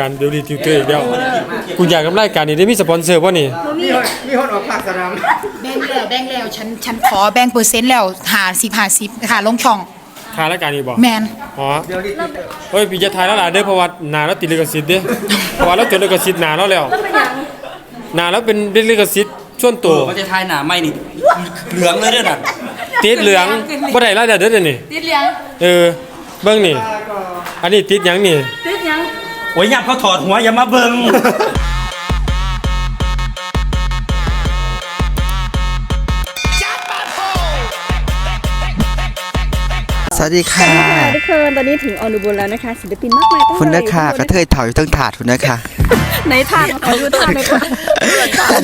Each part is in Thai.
รายการเดลิทิวเตอร์อีกแล้วกูอยากกับรายการนี้ได้มีสปอนเซอร์ป่ะนี่มีคนมีคนออกภาคสนามแบ่งแล้วแบ่งแล้วฉันฉันขอแบ่งเปอร์เซ็นต์แล้วหาสิบหาสิบค่ะลงช่องค่ารายการนี้บ่แมนอ๋อเดี๋ยวนี้เฮ้ยพี่จะทายแล้วล่ะเด้อเพราะว่าหนาแล้วติดลิขสิทธิ์เด้อเพราะว่าเราจดลิขสิทธิ์หนาแล้วแล้วหนาแล้วเป็นลิขสิทธิ์ส่วนตัวเขาจะทายหนาไม่นี่เหลืองเลยเด้อน่ะติดเหลืองบ่ได้รายได้เด้อเดี๋ยวนี่ติดเลี้ยงเออเบิ่งนี่ อันนี้ติดหยังนี่ติดหยัง โอ้ยยับเขาถอดหัวอย่ามาเบิ่งสวัสดีค่ะ ค่ะทุกคนตอนนี้ถึงออนุบุญแล้วนะคะ ศิลปินมากมายตั้งคุณนะค่ะรกระเทยเถาอยู่ตั้งถาดคุณนะคะในท่าขอดูท่าหน่อยค่ะ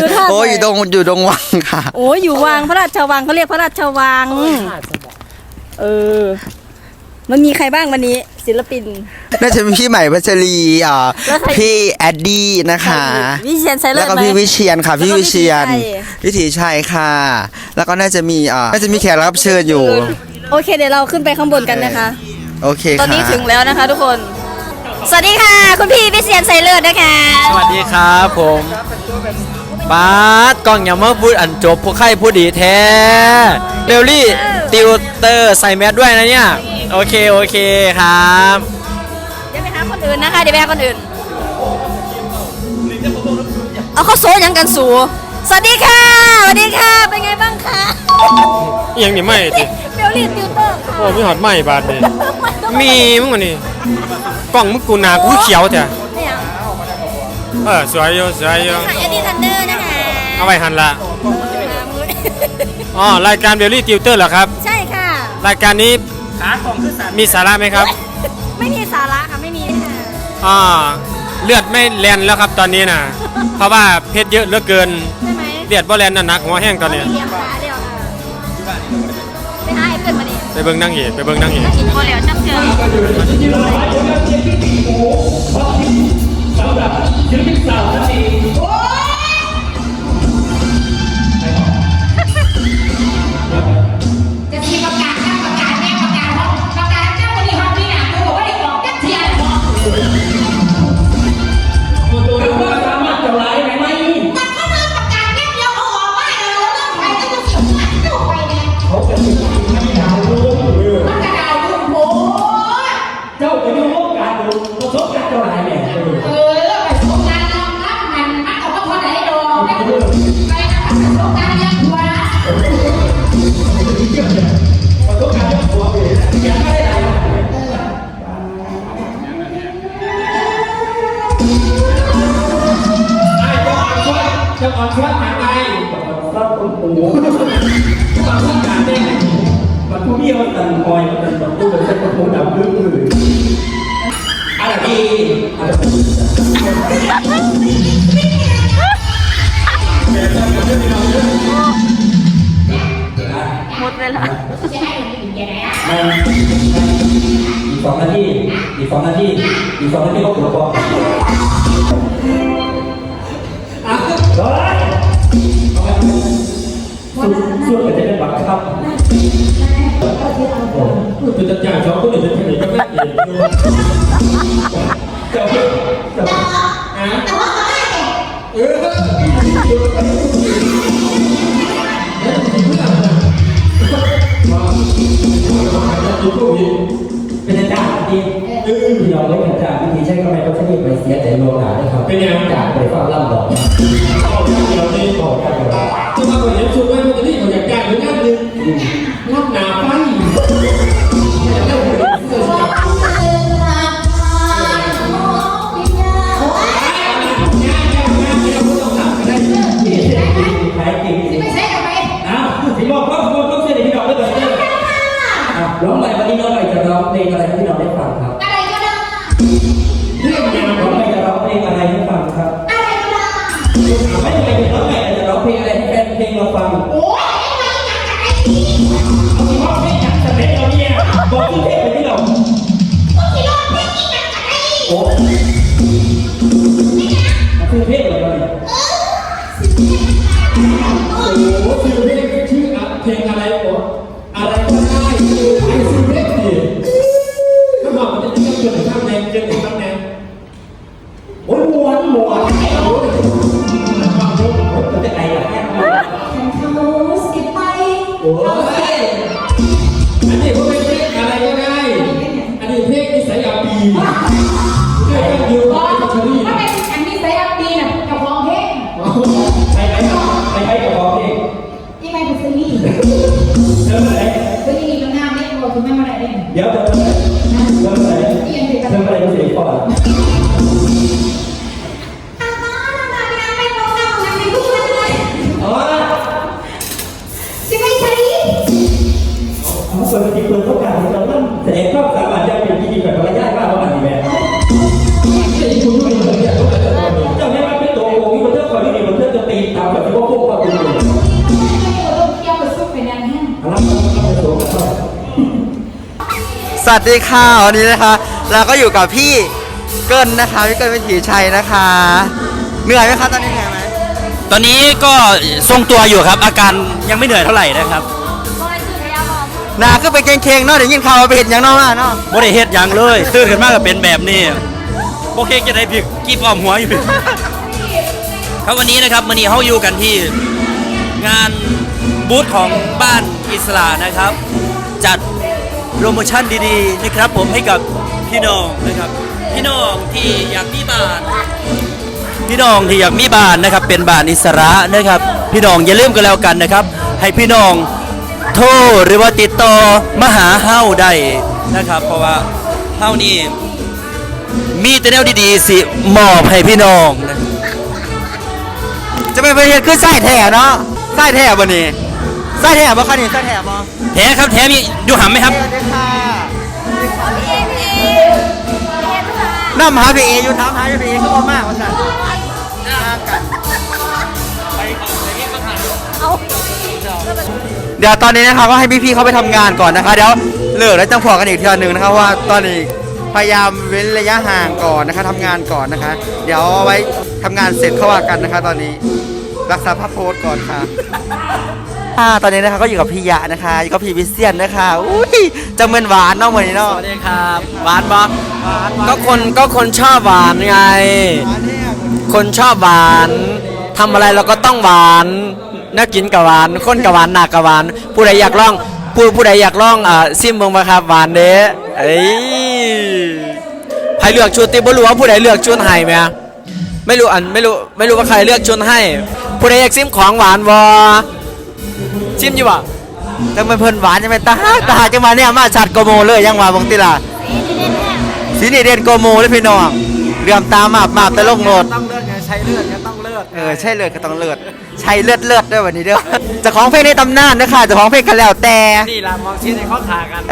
ดูท่าโอ้ยอยู่ตรงอยู่ตรงวังค่ะ โอ้ยอยู่วังพระราชวังเขาเรียกพระราชวัง เออ มันมีใครบ้างวันนี้ ศิลปิน น่าจะมีพี่ใหม่พัชรีอ่าแล้วใคร พี่แอดดี้นะคะ วิเชียนไซเลอแล้วร์ก็ไหม พี่วิเชียนค่ะพี่แล้วก็วิเชียนวิถีชัยวิถีชัยค่ะ แล้วก็น่าจะมีอ่าน่าจะมีแขกรับเชิญอยู่ โอเคเดี๋ยวเราขึ้นไปข้างบนกันนะคะ โอเคตอนค่ะนี้ถึงแล้วนะคะทุกคน สวัสดีค่ะ คุณพี่วิเชียนไซเลอร์นะคะ สวัสดีครับผมบาสกล้องอย่ามาพูดอันจบพวกใครพูดดีแท้เบลลี่ติวเตอร์ใส่แมสด้วยนะเนี่ย โอเค โอเคครับ เดี๋ยวไปหาคนอื่นนะคะเดี๋ยวไปหาคนอื่น เอาเขาโซยังกันสู สวัสดีค่ะสวัสดีค่ะ เป็นไงบ้างคะอิหยังนี่ไม่ติเบลลี่ติวเตอร์ค่ะโอ้มีหอดไหม้บาดนี่มีมึงวะนี่กล้องมึงกูหนากูเขียวจ้ะเนี่ยเออสวยอยู่สวยอยู่ค่ะเอ็ดดี้ทันเดอร์นะคะเอาไว้หันละเออมามืออ๋อรายการเบลลี่ติวเตอร์เหรอครับ ใช่ค่ะ รายการนี้ ขากล่องคือสัตว์มีสาระไหมครับไม่มีสาระค่ะไม่มีค่ะอ่าเลือดไม่แลนแล้วครับตอนนี้นะเพราะว่าเพชรเยอะเหลือเกิน ใช่ไหมเลือดบ่แลนน่ะหนักหัวแห้งตอนนี้ เลี้ยงขาเดียวค่ะไปหาไอ้เพื่อนมาดิไปเบิ่งนางเอกไปเบิ่งนางเอกกินโคเหลวชักเชือจะ รับคุณปู่ความต้องการได้ไมันผู้เบี้ยวตันคอยมันตันตู้เป็นเส้นกระโปรงดำลึกเลยอะไรดีอะไรดีหมดเวลาอีกสองนาทีอีกสองนาทีอีกสองนาทีก็ปวดคออะเฮ้ย สุดสุดแต่จะเป็นบังคับคือจะจ่ายสองคนหนึ่งจะเป็นก็ไม่เองเจ้าเจ้าอะเออเป็นอาจารย์จริ งเออพี่น้องเล่นอาจารย์วิธีใช้ก็ไม่ต้องใช้ไปเสียใจโลหะนะครับเป็นยังอาจารย์ไปฟังล่ำดอกเราไม่บอกกันเลยจะมาคนเห็นชุดไว้มันจะนี่เขาอยากจ้างหรืองานหนึ่งงานหนาไฟ วัสดีค่ะวันนี้นะคะ เราก็อยู่กับพี่เกิลนะคะพี่เกิลวิถีชัยนะคะ เหนื่อยไหมคะตอนนี้เหนื่อยไหมตอนนี้ก็ทรงตัวอยู่ครับ อาการยังไม่เหนื่อยเท่าไหร่นะครับหนาก็ไปเก่งๆเนาะเดี๋ยวยินข่าวว่าไปเห็นอย่างเนอกมาเนาะบ่ได้เฮ็ดหยังเลยตื่นขึ้นมาก็เป็นแบบนี้โอเคจะได้พิกกี้ปอมหัวอยู่ครับวันนี้นะครับวันนี้เฮาอยู่กันที่งานบูธของบ้านอิสระนะครับ จัด โปรโมชั่นดีๆนะครับผมให้กับพี่น้องนะครับ พี่น้องที่อยากมีบ้าน พี่น้องที่อยากมีบ้านนะครับ เป็นบ้านอิสระนะครับ พี่น้องอย่าลืมกันแล้วกันนะครับ ให้พี่น้องโทรหรือว่าติดต่อมาหาเฮาได้นะครับ เพราะว่าเฮานี่มีแต่แนวดีๆสิมอบให้พี่น้องนะจะไปไปเห็นคือไส้แถ่เนาะไส้แถ่บ่นี่ ไส้แถ่บ่คะนี่ไส้แถ่บ่แถครับแถมีดูหำไหมครับ สวัสดีค่ะน้ำหาพี่เออยู่ถามหาพี่เอก็บ่มากว่าสั่นเดี๋ยวตอนนี้นะคะก็ให้พี่ๆเขาไปทำงานก่อนนะคะเดี๋ยวเลิกแล้วจังพอกันอีกเทีหนึ่งนะคะว่าตอนนี้พยายามเว้นระยะห่างก่อนนะคะทำงานก่อนนะคะ เดี๋ยวเอาไว้ทำงานเสร็จเข้าว่ากันนะคะ ตอนนี้รักษาภาพโพสก่อนค่ะ ค่ะตอนนี้นะคะก็อยู่กับพี่ยะนะคะอยู่กับพี่วิเซียนนะคะอุ้ยจังเหมือนหวานเนาะเหมือนเนาะสวัสดีครับหวานบอก็คนก็คนชอบหวานไง คนชอบหวานทำอะไรเราก็ต้องหวานน่ากินกับหวานคนกับหวานหนักกับหวาน ผู้ใดอยากลองผู้ผู้ใดอยากลองอ่าซิมเบิงมาครับหวานเด้เอ้ยใครเลือกชุดติบ่รู้ว่าผู้ใดเลือกชุดให้ไหมไม่รู้อันไม่รู้ไม่รู้ว่าใครเลือกชุดให้ ผู้ใดอยากซิมของหวานบอ ซิมอยู่บ่จังเป็นเพิ่นหวานจังเป็นตาตาจังมาเนี่ยมาชัดโกโมเลยยังว่าบางติล่ะสีนี่เด่นโกโมเลยพี่น้องเรื่อมตามาบมาบแต่ลงโหลดต้องเลือดไงใช้เลือดก็ต้องเลือดเออใช่เลือดก็ต้องเลือดใช่เลือดเลือดด้วยวันนี้เด้อเจะของเพลงในตำนานนะคะเจะของเพลงกันแล้วแต่ นี่ละมองชิ้นในข้อขากัน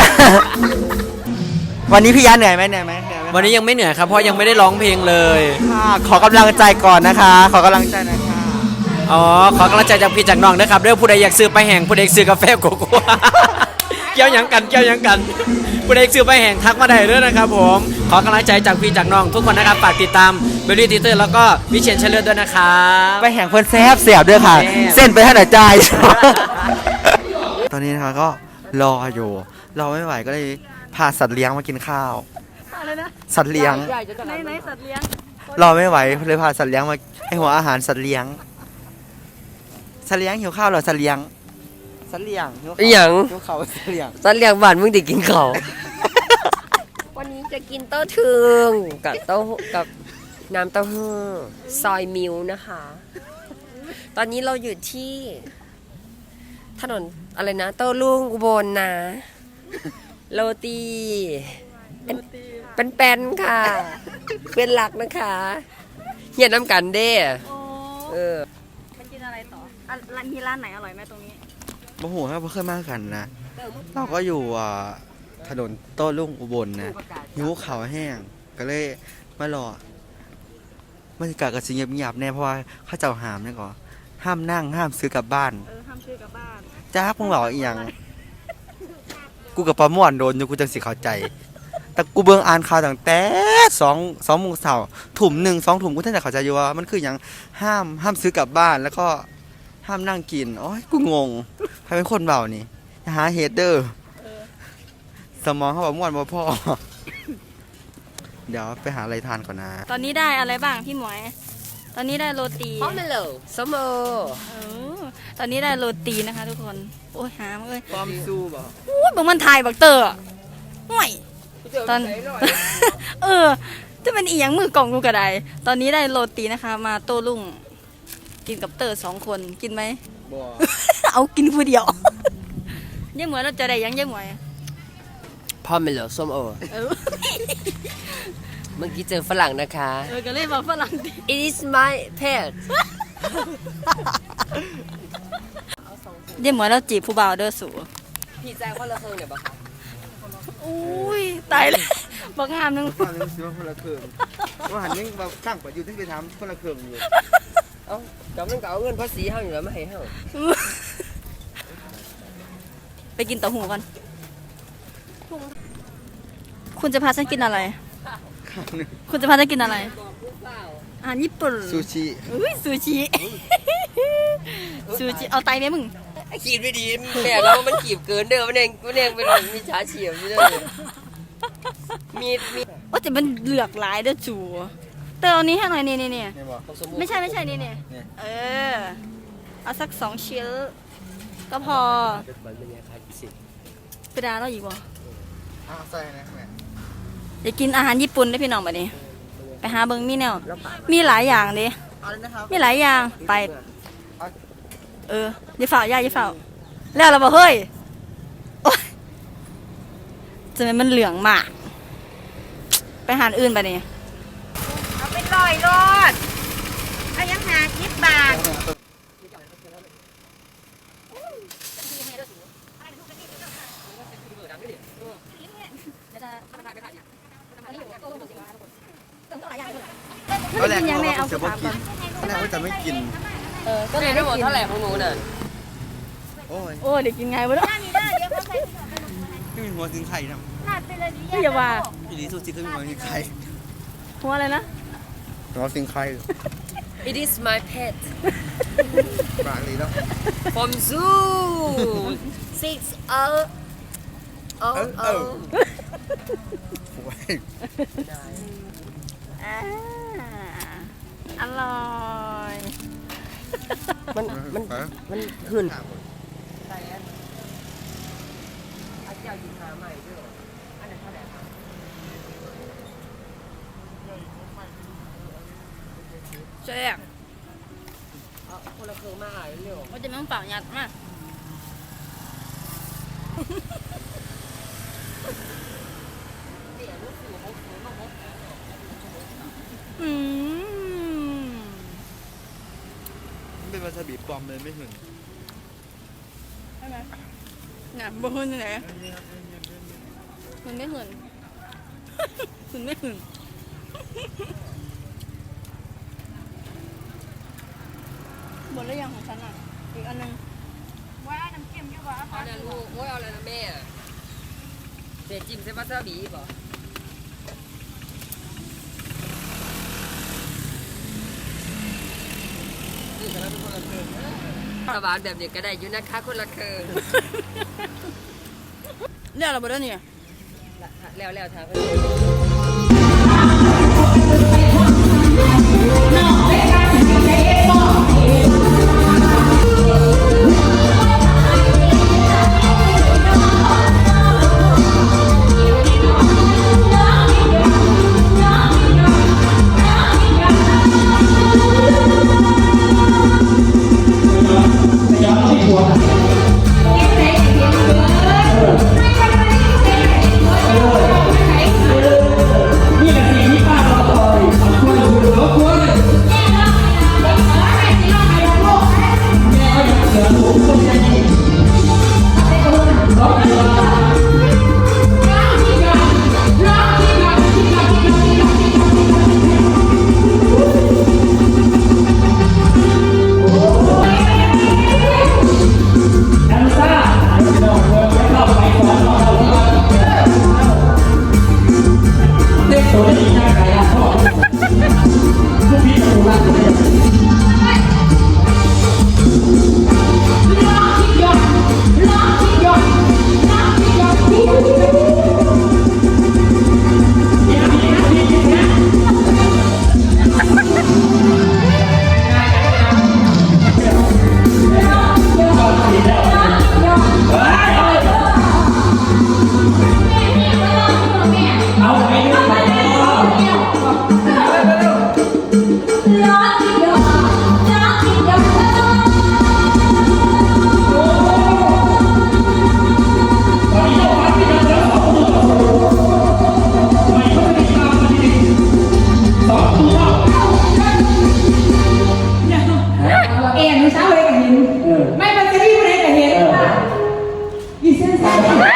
วันนี้พี่ยะเหนื่อยไหมเหนื่อยไหมเหนื่อยไหมวันนี้ยังไม่เหนื่อยครับเพราะยังไม่ได้ร้องเพลงเลย ค่ะขอกำลังใจก่อนนะคะ ขอกำลังใจหน่อยค่ะ อ๋อ ขอกำลังใจจากพี่จากน้องนะครับเรื่องผู้ใดอยากซื้อไปแห่งผู้ใดอยากซื้อกาแฟโกโก้เกี่ยวหยังกันเกี่ยวหยังกัน ผู้ใดอยากซื้อไปแห่งทักมาได้ด้วยนะครับผม ขอกำลังใจจากพี่จากน้องทุกคนนะครับฝากติดตามเบลลี่ติเตอร์แล้วก็วิเชียนเชลเลอร์ด้วยนะครับไปแห่งเพิ่นแซบเสียบด้วยค่ะแซ่บเส้นไปท่านไหนใจายตอนนี้นะคะก็รออยู่ รอไม่ไหวก็เลยพาสัตว์เลี้ยงมากินข้าวอะไรนะสัตว์เลี้ยง ไหนไหนสัตว์เลี้ยง รอไม่ไหวเลยพาสัตว์เลี้ยงมาให้หัวอาหารสัตว์เลี้ยง สัตว์เลี้ยงหิวข้าวเหรอสัตว์เลี้ยงสัตว์เลี้ยงหิวข้าวอหย่างหิวข้าวสัตว์เลี้ยงตอนเรียกบ้านมึงได้กินเขาว วันนี้จะกินเต้าถึงกับเต้าหู้กับน้ำเต้าหู้ซอยมิวนะคะ ตอนนี้เราอยู่ที่ ถนนอะไรนะ เต้าลุงอุบลนะ โรตีเป็นเป็นแปนค่ะ เป็นหลักนะคะเฮียน้ำกันเด้โอ้เออไปกิน อะไรต่ออะร้านที่ร้านไหนอร่อยไหมตรงนี้โมโหครับเพื่อนมากกันนะ เราก็อยู่อ่าถนนโต้รุ่งอุบลนะหิวข้าวแห้ง ก็เลยมารอบรรยากาศก็สิเงียบๆแน่เพราะว่าเขาเจ้าหามเนี่ยก่อนห้ามนั่งห้ามซื้อกลับบ้านเออห้ามชื่อกลับบ้านจ้ามึงบอกอีหยังกูกับประมวลโดนอยู่กูจังสิเข้าใจ แต่กูเบิ่งอ่านข่าวตั้งแต่สองสองโมงเช้าถุ่มหนึ่งสองถุ่มกูท่านจะเข้าใจอยู่ว่ามันคืออย่างห้ามห้ามซื้อกลับบ้านแล้วก็ ห้ามนั่งกินโอ้ยกูงงใครเป็นคนเบานี่อย่าหาเฮดเดอร์สมองเขาบอกม่วนบ่พ่อ เดี๋ยวไปหาอะไรทานก่อนนะ ตอนนี้ได้อะไรบ้างพี่หมวย ตอนนี้ได้โรตีพร้อมเลยเหรอสมอเออตอนนี้ได้โรตีนะคะ ทุกคน โอ้ยหามาเอ้ยปอมซูบ่อู้ยบอกมันถ่ายบักเตอร์อะห่วยตอน เออ จะเป็นอีหยังมือกล่องกูกระไดตอนนี้ได้โรตีนะคะ มาโต้รุ่ง กินกับเตอร์สองคนกินไหม บ่เอากินผู้เดียว ยังเหมือนเราจะได้ยังยังเหมือนพร้อมเลยเหรอสมอเออเมื่อกี้เจอฝรั่งนะคะ เออก็เลยบอกฝรั่งดิ It is my pet ยังเหมือนเราจีบผู้บ่าวเด้อสูพี่แจ้งคนละเครื่องเดี๋ยวปะคะอุ้ยตายเลยบอกงามนึงว่าเรื่องซื้อคนละเครื่องว่าหันยังแบบตั้งประยุทธ์ที่ไปทำคนละเครื่องอยู่ เอ้าจำต้องเอาเงินภาษีเฮาอยู่แล้วไม่ให้เฮาไปกินเต้าหู้กัน คุณจะพาฉันกินอะไร คุณจะพาฉันกินอะไร อาหารญี่ปุ่นซูชิอุ้ยซูชิ ซูชิ เอาไตไหมมึง ขีดไม่ดีแม่เรามันขีบเกินเด้อมันเองมันเองเป็นมีชาเฉียบอยู่เด้อมีมีโอ้แต่มันเหลือกหลายเด้อจูเตอเอานี้ให้หน่อยนี่นี่นี่นี่บ่ของสมุนไม่ใช่ไม่ใช่นี่นี่นี่เออ เอาสักสองชิ้นก็พอมันเป็นยังไงสิไปดาเราอีกบ่อ้าวใส่นะแม่อยากกินอาหารญี่ปุ่นได้อพี่น้องบัดนี้ ไปหาเบิ่งมีแนวมีหลายอย่างเดิเอาเลยนะครับมีหลายอย่างไป เอออย่าฝ่าย่าอย่าฝ่าแล้วเราบอกเฮ้ยโอ๊ยจะเป็นมันเหลืองมาก ไปหาอันอื่นไปนี่เอา เป็นร้อยรอดเอายังหาคิดบาทตอนแรกกินยังแม่เอาจะไปบ่กินนตอนแรกว่าจะไม่กิน เออก็เลยได้หมดเท่าไหร่ของหนูน่ะโอ้ยโอ้เดี๋ยวกินไงวะเนาะไม่มีหัวถึงไข่นะอย่าว่าอีลีซูชิก็มีหัวถึงไข่หัวอะไรนะ หัวถึงไข่ It is my pet ปากลีแล้ว from zoo six oh เอ oh อเออ oh โอ้ยอ่าอร่อยมันมันฮะมันหื่นใช่อันอาเจ้ายิงหาใหม่ด้วยอันนั้นเท่าไหร่คะ แซ่บเอาคนละเครื่องมาอ่านเร็วว่าจะไม่ต้องเปล่ายัดมากอืมมันเป็นวาซาบิปลอมเลยไม่หึงใช่ไหมเนี่ยบ่หืนที่ไหนมันไม่หืนมันไม่หืน หมดแล้วยังของฉันอะ อีกอันหนึงเอาเนี่ยลูกโอ้ยเอาอะไรนะแม่เจ๊จิ้มเซวาซาบิบ่สวานแบบนี้ก็ได้อยู่นะคะคนละเครื่องเนี่ยเราบ่ได้เนี่ยแล้วแล้วทางเพิ่น Woo!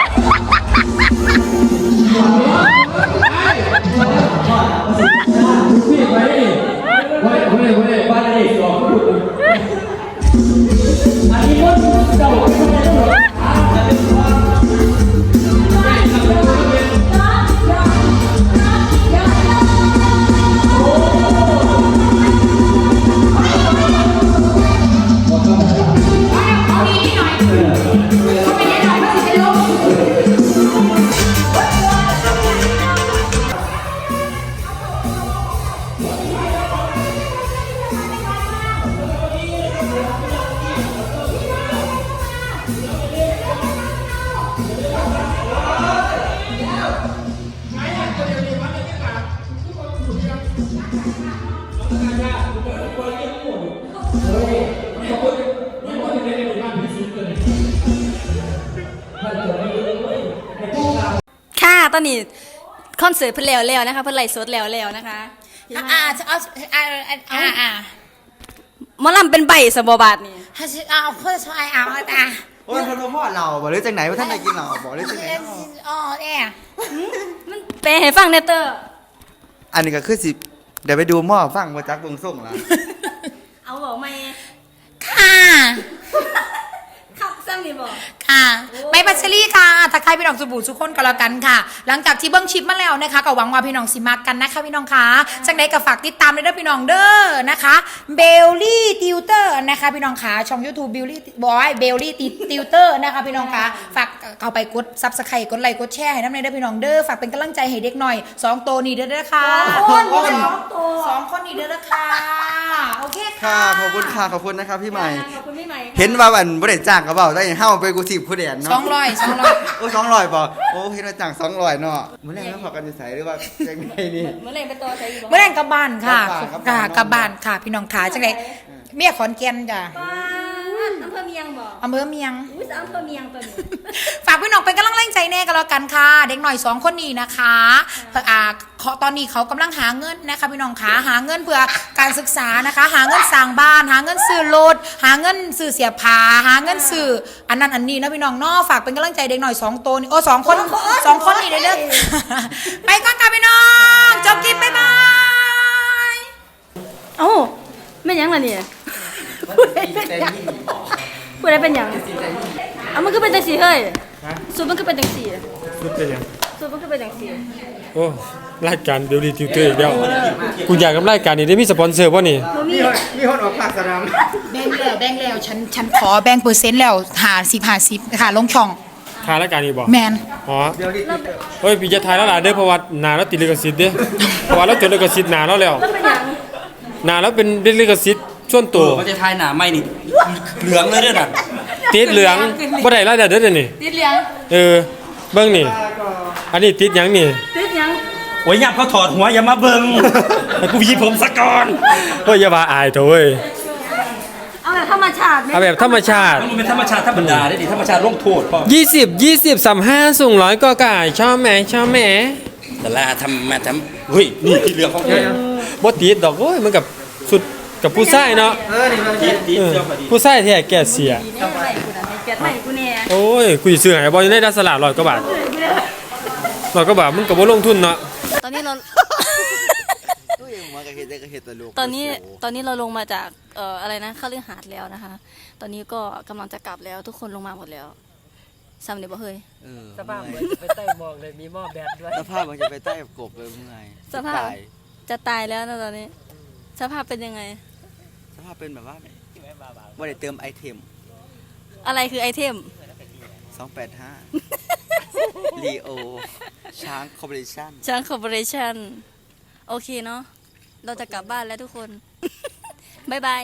เสิร์ตเพิ่นแล้วแล้วนะคะเพิ่นไลฟ์สดแล้วแล้วนะคะอ่าอ่าเอาอ่าอ่าอ่าหมอลำเป็นใบสบอบาทนี่ถ้าจะเอาเพื่อช่วยเอาอะโอ้ยคนพ่อเราบอกหรือจากไหนว่าท่านไหนกินเราบอกหรือจากไหนอ๋อเนี่ยมันแปลให้ฟังแน่เตอร์อันนี้ก็คือสิเดี๋ยวไปดูหม้อฟังมาจากเบงส่งละเอาบอกไหมค่ะขับซ้ำนี่บอก ค่ะใบบัชเชอรี่ค่ะทักทายพี่น้องสุบูทุกคนก็แล้วกันค่ะ หลังจากที่เบิ้งชิปมาแล้วนะคะก็หวังว่าพี่น้องสิมากันนะคะพี่น้องคะจังใดก็ฝากติดตามเลยเด้อพี่น้องเด้อนะคะเบลลี่ติวเตอร์นะคะพี่น้องคะช่อง YouTube เบลลี่บอยเบลลี่ติวเตอร์นะคะพี่น้องคะฝากเข้าไปกดซับสไครต์กดไลค์กดแชร์ให้น้ำในเด้อพี่น้องเด้อฝากเป็นกำลังใจให้เด็กหน่อยสองโตวนี่เด้อเด้อค่ะสองตัวสองคนนี่เด้อเด้อค่ะโอเคค่ะค่ะขอบคุณค่ะขอบคุณนะครับพี่ใหม่ ขอบคุณพี่ใหม่ค่ะ เห็นว่าอันบริจ้างกระเป๋าได้เฮ้าไปกูสิบผู้เดียนสอเนาะงร้อยสองร้อยโอ้สองร้อยป่ะโอ้เห็นว่าจ้างสองร้อยเนาะเมื่อไหร่แล้วพอกันจะใส่หรือว่ายังไงนี่ เมื่อไหร่เป็นตัวใส่อยู่เมื่อแรงกลับบ้านค่ะกลับบ้านค่ะกลับบ้านค่ะ พี่น้องขาจังไดเมียขอนแก่นจ้ะบ้า นอำเภอเมียงบอกอำเภอเมียง อุ้ยอำเภอเมียงตัวนี้ ฝากพี่น้องเป็นกำลังแรงใจแน่กันแล้วกันค่ะ เด็กหน่อยสองคนนี้นะคะเพื่ออ่าเขาตอนนี้เขากำลังหาเงินนะคะพี่น้องขาหาเงินเพื่อการศึกษานะคะ หาเงินสร้างบ้าน หาเงินซื้อรถหาเงินซื้อเสียผ้าหาเงินซื้ออันนั้นอันนี้นะพี่น้องเนอฝากเป็นกำลังใจเด็กหน่อยสองตัวนี่โอ้สองคนสองคนนี่เด้อเด้อ ไปก่อนค่ะพี่น้องจบคลิปบ๊ายบาย เอ้าไม่นหยังล่ะเนี่ย พูดได้เป็นหยังพูดได้เป็นหยังเอามันก็เป็นจังสีเฮ้ยสูตรมันก็เป็นจังสีสุดเป็นหยังสูตรมันก็เป็นจังสีโอ้รายการเดลิทิวเตอร์อีกแล้วกูอยากกับรายการนี้ได้มีสปอนเซอร์ป่ะนี่ บ่มีมีคนมีคนออกภาคสนามแบ่งแล้วแบ่งแล้วฉันฉันขอแบ่งเปอร์เซ็นต์แล้วหาสิบหาสิบค่ะลงช่องค่ารายการนี้บ่แมนอ๋อเฮ้ยพี่จะทายแล้วล่ะเด้อเพราะว่าหนาแล้วติดลิขสิทธิ์เด้อเพราะว่าเราจดลิขสิทธิ์หนาแล้วแล้ว แล้วเป็นหยังหนาแล้วเป็นลิขสิทธิ์ ส่วนตัตัววเขาจะทายหนาไม่นี่เหลืองเลยเด้อน่ะติดเหลืองบ่ได้รายได้เด้อเดี๋ยวนี่ ติดเหลียงเออ เบิ่งนี่ อันนี้ติดหยังนี่ ติดหยังโอ้ยยับเขาถอดหัวอย่ามาเบิ่งให้กูหยิบผมสะก่อนเฮ้ยอย่าว่าอายเถอะเว้ยเอาแบบธรรมชาติไหมเอาแบบธรรมชาติ มันเป็นธรรมชาติธรรมดาได้ดิธรรมชาติลงโทษพ่อ20 20 35สูงร้อยก็ก่ายชอบไหมชอบแหมแต่ละทำมาทำเฮ้ยนี่ที่เหลืองของแท้บ่ติดดอกโอ้ยมันกับสุด กับผู้ชายเนาะเออนี่มันติดติดเออเสื้อพอดีผู้ชายแท้แก่เสียนี่ใส่กูนะแกะใส่กูแน่โอ้ยกูสิซื้อให้บ่อยู่ในดัสสลาดร้อยกว่าบาทร้อยกว่าบาทมันก็บ่ลงทุนเนาะตอนนี้เรา ตู้เองมากับเห็ดได้กับเห็ดตะลูกตอนนี้ตอนนี้เราลงมาจากเอ่ออะไรนะคฤหาสน์แล้วนะคะ ตอนนี้ก็กำลังจะกลับแล้วทุกคนลงมาหมดแล้วซ้ำเดี๋ยวบ่เฮ้ยเออสภาพเหมือนจะไปใต้หมองเลยมีหม้อแบตด้วย สภาพมันจะไปใต้กบเลยเมื่อไงสภาพตายจะตายแล้วนะตอนนี้ สภาพเป็นยังไง สภาพเป็นแบบว่าว่าได้เติมไอเทม อะไรคือไอเทม 285 ลีโอ ช้างคอร์ปอเรชั่นช้างคอร์ปอเรชั่น โอเคเนาะ เราจะกลับบ้านแล้วทุกคน บ๊ายบาย